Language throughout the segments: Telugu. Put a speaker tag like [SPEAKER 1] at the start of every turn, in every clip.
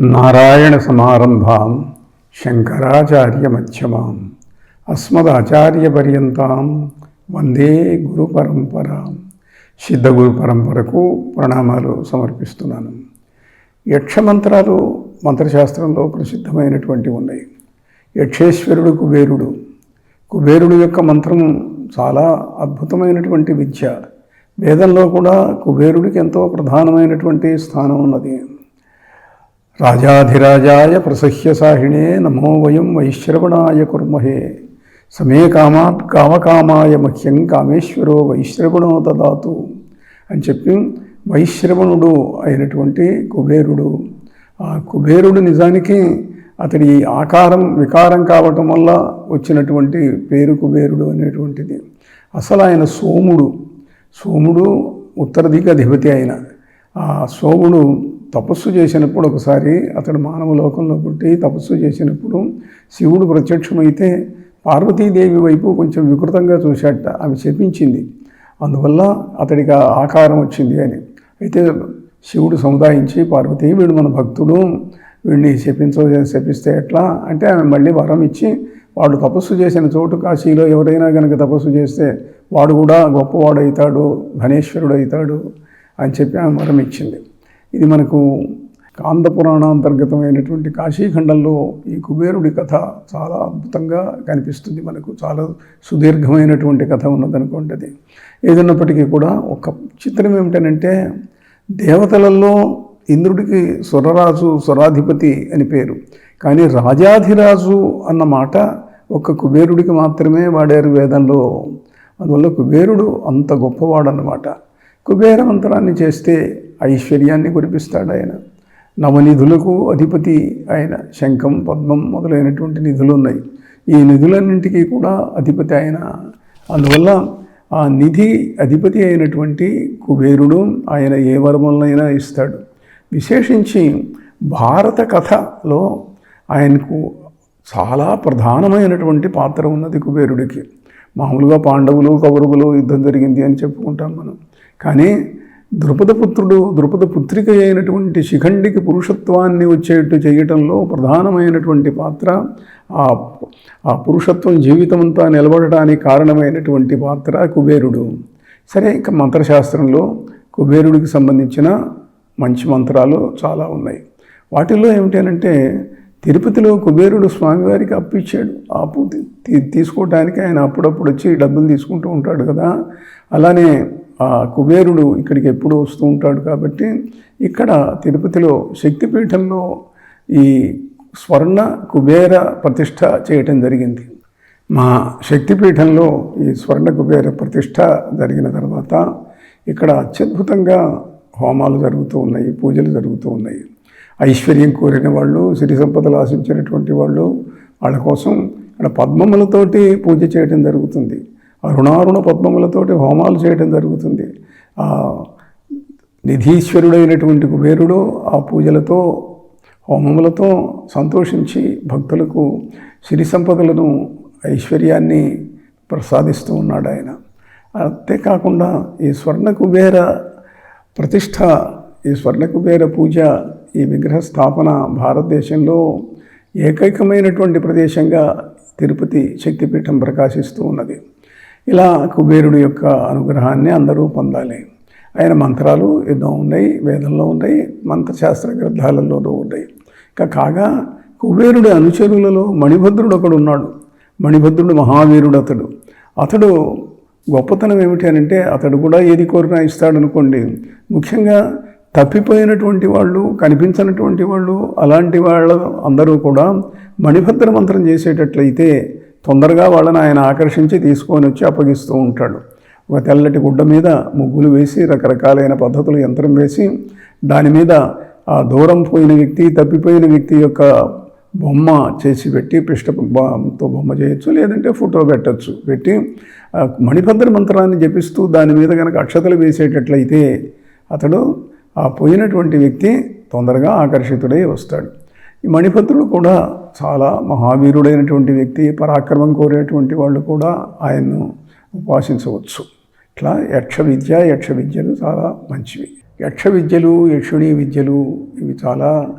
[SPEAKER 1] నారాయణ సమారంభాం శంకరాచార్య మధ్యమాం అస్మదాచార్యపర్యంతం వందే గురు పరంపర. సిద్ధ గురు పరంపరకు ప్రణామాలు సమర్పిస్తున్నాను. యక్షమంత్రాలు మంత్రశాస్త్రంలో ప్రసిద్ధమైనటువంటి ఉన్నాయి. యక్షేశ్వరుడు కుబేరుడు. కుబేరుడు యొక్క మంత్రం చాలా అద్భుతమైనటువంటి విద్య. వేదంలో కూడా కుబేరుడికి ఎంతో ప్రధానమైనటువంటి స్థానం ఉన్నది. రాజాధిరాజాయ ప్రసహ్య సాహిణే నమో వయం వైశ్రవణాయ కుర్మహే. సమే కామాత్ కామకామాయ మహ్యం కామేశ్వరో వైశ్రవణో దదాతు అని చెప్పి వైశ్రవణుడు అయినటువంటి కుబేరుడు. ఆ కుబేరుడు నిజానికి అతడి ఆకారం వికారం కావటం వల్ల వచ్చినటువంటి పేరు కుబేరుడు అనేటువంటిది. అసలు ఆయన సోముడు. సోముడు ఉత్తర దిగ అధిపతి అయిన. ఆ సోముడు తపస్సు చేసినప్పుడు ఒకసారి అతడు మానవ లోకంలో పుట్టి తపస్సు చేసినప్పుడు శివుడు ప్రత్యక్షమైతే పార్వతీదేవి వైపు కొంచెం వికృతంగా చూశాట ఆమె చెప్పించింది అందువల్ల అతడికి ఆ ఆకారం వచ్చింది అని. అయితే శివుడు సముదాయించి పార్వతి వీడు మన భక్తుడు వీడిని శపించ శపిస్తే ఎట్లా? అంటే ఆమె మళ్ళీ వరం ఇచ్చి వాడు తపస్సు చేసిన చోటు కాశీలో ఎవరైనా కనుక తపస్సు చేస్తే వాడు కూడా గొప్పవాడు అవుతాడు ధనేశ్వరుడు అవుతాడు అని చెప్పి ఆమె వరం ఇచ్చింది. ఇది మనకు కాంత పురాణాంతర్గతమైనటువంటి కాశీఖండంలో ఈ కుబేరుడి కథ చాలా అద్భుతంగా కనిపిస్తుంది. మనకు చాలా సుదీర్ఘమైనటువంటి కథ ఉన్నదనుకోండి అది. ఏదన్నప్పటికీ కూడా ఒక చిత్రం ఏమిటనంటే దేవతలలో ఇంద్రుడికి స్వరరాజు స్వరాధిపతి అని పేరు. కానీ రాజాధిరాజు అన్న మాట ఒక కుబేరుడికి మాత్రమే వాడారు వేదంలో. అందువల్ల కుబేరుడు అంత గొప్పవాడన్నమాట. కుబేర మంత్రాన్ని చేస్తే ఐశ్వర్యాన్ని కురిపిస్తాడు ఆయన. నవనిధులకు అధిపతి ఆయన. శంఖం పద్మం మొదలైనటువంటి నిధులు ఉన్నాయి. ఈ నిధులన్నింటికీ కూడా అధిపతి ఆయన. అందువల్ల ఆ నిధి అధిపతి అయినటువంటి కుబేరుడు ఆయన ఏ వరములనైనా ఇస్తాడు. విశేషించి భారత కథలో ఆయనకు చాలా ప్రధానమైనటువంటి పాత్ర ఉన్నది కుబేరుడికి. మామూలుగా పాండవులు కౌరవులు యుద్ధం జరిగింది అని చెప్పుకుంటాం మనం. కానీ ద్రుపదపుత్రుడు ద్రుపద పుత్రిక అయినటువంటి శిఖండికి పురుషత్వాన్ని వచ్చేట్టు చేయటంలో ప్రధానమైనటువంటి పాత్ర ఆ ఆ పురుషత్వం జీవితమంతా నిలబడటానికి కారణమైనటువంటి పాత్ర కుబేరుడు. సరే ఇంకా మంత్రశాస్త్రంలో కుబేరుడికి సంబంధించిన మంచి మంత్రాలు చాలా ఉన్నాయి. వాటిల్లో ఏమిటనంటే తిరుపతిలో కుబేరుడు స్వామివారికి అప్పిచ్చాడు. ఆ అప్పు తీసుకోవడానికి తీసుకోవటానికి ఆయన అప్పుడప్పుడు వచ్చి డబ్బులు తీసుకుంటూ ఉంటాడు కదా. అలానే ఆ కుబేరుడు ఇక్కడికి ఎప్పుడు వస్తూ ఉంటాడు కాబట్టి ఇక్కడ తిరుపతిలో శక్తిపీఠంలో ఈ స్వర్ణ కుబేర ప్రతిష్ట చేయటం జరిగింది. మా శక్తిపీఠంలో ఈ స్వర్ణ కుబేర ప్రతిష్ట జరిగిన తర్వాత ఇక్కడ అత్యద్భుతంగా హోమాలు జరుగుతూ ఉన్నాయి పూజలు జరుగుతూ ఉన్నాయి. ఐశ్వర్యం కోరిన వాళ్ళు సిరి సంపదలు ఆశించినటువంటి వాళ్ళు వాళ్ళ కోసం ఇక్కడ పద్మములతోటి పూజ చేయడం జరుగుతుంది. అరుణారుణ పద్మములతోటి హోమాలు చేయడం జరుగుతుంది. ఆ నిధీశ్వరుడైనటువంటి కుబేరుడు ఆ పూజలతో హోమములతో సంతోషించి భక్తులకు సిరి సంపదలను ఐశ్వర్యాన్ని ప్రసాదిస్తూ ఉన్నాడు ఆయన. అంతేకాకుండా ఈ స్వర్ణ కుబేర ప్రతిష్ట ఈ స్వర్ణ కుబేర పూజ ఈ విగ్రహ స్థాపన భారతదేశంలో ఏకైకమైనటువంటి ప్రదేశంగా తిరుపతి శక్తిపీఠం ప్రకాశిస్తూ ఉన్నది. ఇలా కుబేరుడు యొక్క అనుగ్రహాన్ని అందరూ పొందాలి. ఆయన మంత్రాలు ఎన్నో ఉన్నాయి వేదంలో ఉన్నాయి మంత్రశాస్త్ర గ్రంథాలలోనూ ఉన్నాయి. ఇక కాగా కుబేరుడి అనుచరులలో మణిభద్రుడు ఒకడు ఉన్నాడు. మణిభద్రుడు మహావీరుడు అతడు. అతడు గొప్పతనం ఏమిటి అని అంటే అతడు కూడా ఏది కోరినా ఇస్తాడనుకోండి. ముఖ్యంగా తప్పిపోయినటువంటి వాళ్ళు కనిపించినటువంటి వాళ్ళు అలాంటి వాళ్ళ అందరూ కూడా మణిభద్ర మంత్రం చేసేటట్లయితే తొందరగా వాళ్ళని ఆయన ఆకర్షించి తీసుకొని వచ్చి అప్పగిస్తూ ఉంటాడు. ఒక తెల్లటి గుడ్డ మీద ముగ్గులు వేసి రకరకాలైన పద్ధతులు యంత్రం వేసి దాని మీద ఆ దూరం పోయిన వ్యక్తి తప్పిపోయిన వ్యక్తి యొక్క బొమ్మ చేసి పెట్టి పిష్టతో బొమ్మతో బొమ్మ చేయొచ్చు లేదంటే ఫోటో పెట్టచ్చు. పెట్టి మణిభద్ర మంత్రాన్ని జపిస్తూ దాని మీద కనుక అక్షతలు వేసేటట్లయితే అతడు ఆ పోయినటువంటి వ్యక్తి తొందరగా ఆకర్షితుడై వస్తాడు. ఈ మణిపత్రుడు కూడా చాలా మహావీరుడైనటువంటి వ్యక్తి పరాక్రమం కోరేటువంటి వాళ్ళు కూడా ఆయన్ను ఉపాసించవచ్చు. ఇట్లా యక్ష విద్య యక్ష విద్యలు చాలా మంచివి. యక్ష విద్యలు యక్షుని విద్యలు ఇవి చాలా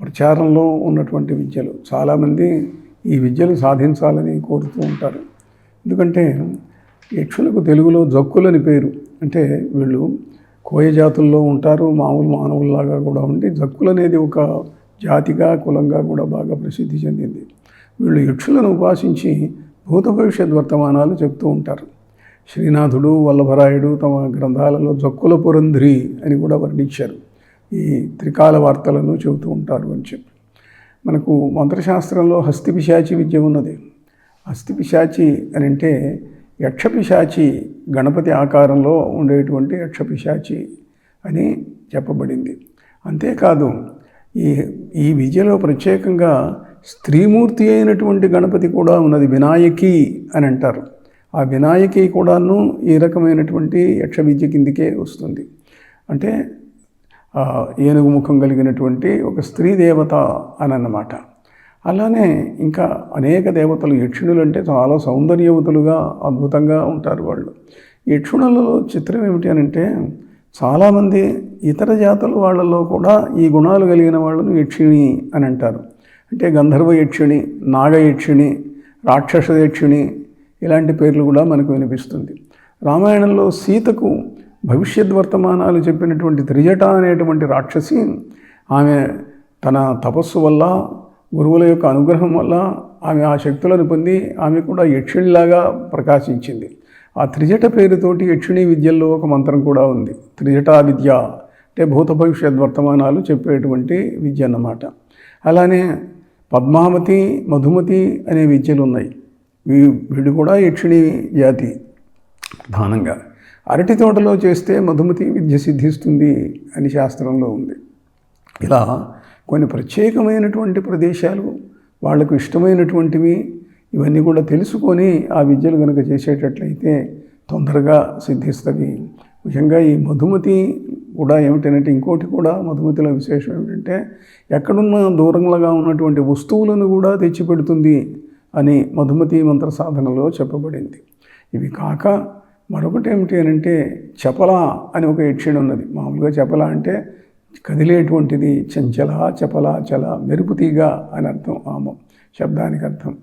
[SPEAKER 1] ప్రచారంలో ఉన్నటువంటి విద్యలు. చాలామంది ఈ విద్యలు సాధించాలని కోరుతూ ఉంటారు. ఎందుకంటే యక్షులకు తెలుగులో జక్కులని పేరు. అంటే వీళ్ళు కోయ జాతుల్లో ఉంటారు మామూలు మానవుల్లాగా కూడా ఉండి జక్కులు అనేది ఒక జాతిగా కులంగా కూడా బాగా ప్రసిద్ధి చెందింది. వీళ్ళు యక్షులను ఉపాసించి భూత భవిష్యత్ వర్తమానాలు చెప్తూ ఉంటారు. శ్రీనాథుడు వల్లభరాయుడు తమ గ్రంథాలలో జక్కుల పురంధ్రి అని కూడా వర్ణించారు. ఈ త్రికాల వార్తలను చెబుతూ ఉంటారు అని చెప్పి. మనకు మంత్రశాస్త్రంలో హస్తిపిశాచి విద్య ఉన్నది. హస్తిపిశాచి అని అంటే యక్షపిశాచి గణపతి ఆకారంలో ఉండేటువంటి యక్షపిశాచి అని చెప్పబడింది. అంతేకాదు ఈ ఈ విద్యలో ప్రత్యేకంగా స్త్రీమూర్తి అయినటువంటి గణపతి కూడా ఉన్నది వినాయకి అని అంటారు. ఆ వినాయకి కూడాను ఈ రకమైనటువంటి యక్ష విద్య కిందికే వస్తుంది. అంటే ఏనుగు ముఖం కలిగినటువంటి ఒక స్త్రీ దేవత అని అన్నమాట అలానే ఇంకా అనేక దేవతలు యక్షుణులు అంటే చాలా సౌందర్యవతులుగా అద్భుతంగా ఉంటారు వాళ్ళు. యక్షుణులలో చిత్రం ఏమిటి అని అంటే చాలామంది ఇతర జాతుల వాళ్ళలో కూడా ఈ గుణాలు కలిగిన వాళ్ళను యక్షిణి అని అంటారు. అంటే గంధర్వ యక్షిణి నాగ యక్షిణి రాక్షస యక్షిణి ఇలాంటి పేర్లు కూడా మనకు వినిపిస్తుంది. రామాయణంలో సీతకు భవిష్యత్ వర్తమానాలు చెప్పినటువంటి త్రిజట అనేటువంటి రాక్షసి ఆమె తన తపస్సు వల్ల గురువుల యొక్క అనుగ్రహం వల్ల ఆమె ఆ శక్తులను పొంది ఆమె కూడా యక్షిణిలాగా ప్రకాశించింది. ఆ త్రిజట పేరుతోటి యక్షిణీ విద్యల్లో ఒక మంత్రం కూడా ఉంది. త్రిజటా విద్య అంటే భూత భవిష్యత్ వర్తమానాలు చెప్పేటువంటి విద్య అన్నమాట. అలానే పద్మావతి మధుమతి అనే విద్యలు ఉన్నాయి. వీ వీళ్ళు కూడా యక్షిణీ జాతి ప్రధానంగా. అరటి తోటలో చేస్తే మధుమతి విద్య సిద్ధిస్తుంది అని శాస్త్రంలో ఉంది. ఇలా కొన్ని ప్రత్యేకమైనటువంటి ప్రదేశాలు వాళ్ళకు ఇష్టమైనటువంటివి ఇవన్నీ కూడా తెలుసుకొని ఆ విద్యలు కనుక చేసేటట్లయితే తొందరగా సిద్ధిస్తుంది ముఖ్యంగా ఈ మధుమతి కూడా ఏమిటంటే ఇంకోటి కూడా మధుమతిలో విశేషం ఏమిటంటే ఎక్కడున్న దూరంగా ఉన్నటువంటి వస్తువులను కూడా తెచ్చిపెడుతుంది అని మధుమతి మంత్ర సాధనలో చెప్పబడింది. ఇవి కాక మరొకటి ఏమిటి అని అంటే చపల అని ఒక యక్షిణి ఉన్నది. మామూలుగా చపల అంటే కదిలేటువంటిది చంచల చపల చల మెరుపుతీగ అని అర్థం ఆమె శబ్దానికి అర్థం.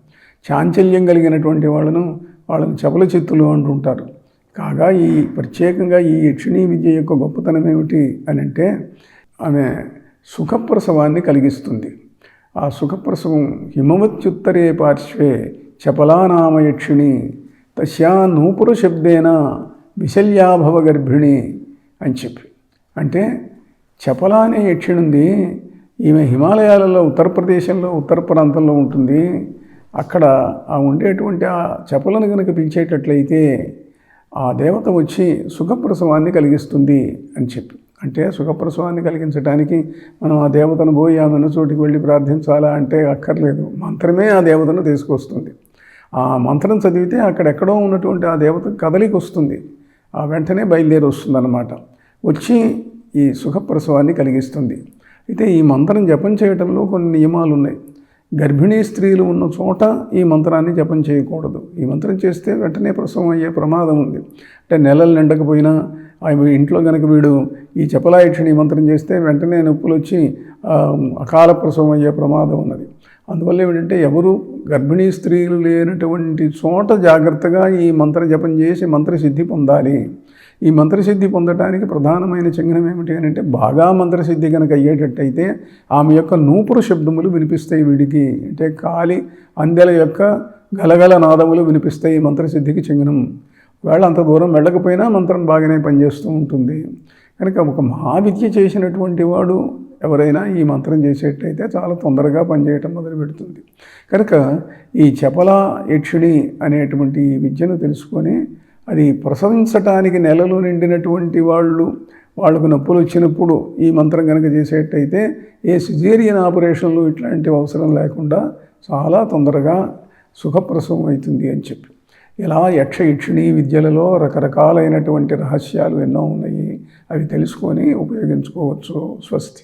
[SPEAKER 1] చాంచల్యం కలిగినటువంటి వాళ్ళను వాళ్ళని చపల చిత్తులు అంటుంటారు. కాగా ఈ ప్రత్యేకంగా ఈ యక్షిణీ విద్య యొక్క గొప్పతనం ఏమిటి అని అంటే ఆమె సుఖప్రసవాన్ని కలిగిస్తుంది. ఆ సుఖప్రసవం హిమవత్యుత్తరే పార్శ్వే చపలానామ యక్షిణి తస్యా నూపుర శబ్దేన విశల్యాభవ గర్భిణి అని చెప్పి. అంటే చపల అనే యక్షిణి ఉంది ఈమె హిమాలయాలలో ఉత్తరప్రదేశంలో ఉత్తర ప్రాంతంలో ఉంటుంది. అక్కడ ఆ ఉండేటువంటి ఆ చపలను కనుక పిలిచేటట్లయితే ఆ దేవత వచ్చి సుఖప్రసవాన్ని కలిగిస్తుంది అని చెప్పి. అంటే సుఖప్రసవాన్ని కలిగించడానికి మనం ఆ దేవతను పోయి ఆ చోటికి వెళ్ళి ప్రార్థించాలా అంటే అక్కర్లేదు. మంత్రమే ఆ దేవతను తీసుకొస్తుంది. ఆ మంత్రం చదివితే అక్కడెక్కడో ఉన్నటువంటి ఆ దేవత కదలికి వస్తుంది. ఆ వెంటనే బయలుదేరి వస్తుందన్నమాట. వచ్చి ఈ సుఖప్రసవాన్ని కలిగిస్తుంది. అయితే ఈ మంత్రం జపం చేయడంలో కొన్ని నియమాలు ఉన్నాయి గర్భిణీ స్త్రీలు ఉన్న చోట ఈ మంత్రాన్ని జపం చేయకూడదు. ఈ మంత్రం చేస్తే వెంటనే ప్రసవం అయ్యే ప్రమాదం ఉంది. అంటే నెలలు నిండకపోయినా ఆ ఇంట్లో కనుక వీడు ఈ చపలాయక్షిణి మంత్రం చేస్తే వెంటనే నొప్పులు వచ్చి అకాల ప్రసవం అయ్యే ప్రమాదం ఉన్నది. అందువల్ల ఏమిటంటే ఎవరు గర్భిణీ స్త్రీలు లేనటువంటి చోట జాగ్రత్తగా ఈ మంత్ర జపం చేసి మంత్రసిద్ధి పొందాలి. ఈ మంత్రసిద్ధి పొందడానికి ప్రధానమైన చిహ్నం ఏమిటి అని అంటే బాగా మంత్రసిద్ధి కనుక అయ్యేటట్టయితే ఆమె యొక్క నూపురు శబ్దములు వినిపిస్తాయి వీడికి. అంటే కాలి అందెల యొక్క గలగల నాదములు వినిపిస్తాయి ఈ మంత్రసిద్ధికి చిహ్నం. ఒకవేళ అంత దూరం వెళ్ళకపోయినా మంత్రం బాగానే పనిచేస్తూ ఉంటుంది. కనుక ఒక మహావిద్య చేసినటువంటి వాడు ఎవరైనా ఈ మంత్రం చేసేటైతే చాలా తొందరగా పనిచేయటం మొదలు పెడుతుంది. కనుక ఈ చపల యక్షిణి అనేటువంటి ఈ విద్యను తెలుసుకొని అది ప్రసవించటానికి నెలలు నిండినటువంటి వాళ్ళు వాళ్ళకు నొప్పులు వచ్చినప్పుడు ఈ మంత్రం కనుక చేసేటైతే ఏ సిజేరియన్ ఆపరేషన్లు ఇట్లాంటివి అవసరం లేకుండా చాలా తొందరగా సుఖప్రసవం అవుతుంది అని చెప్పి. ఇలా యక్ష యక్షిణీ విద్యలలో రకరకాలైనటువంటి రహస్యాలు ఎన్నో ఉన్నాయి అవి తెలుసుకొని ఉపయోగించుకోవచ్చు. స్వస్తి.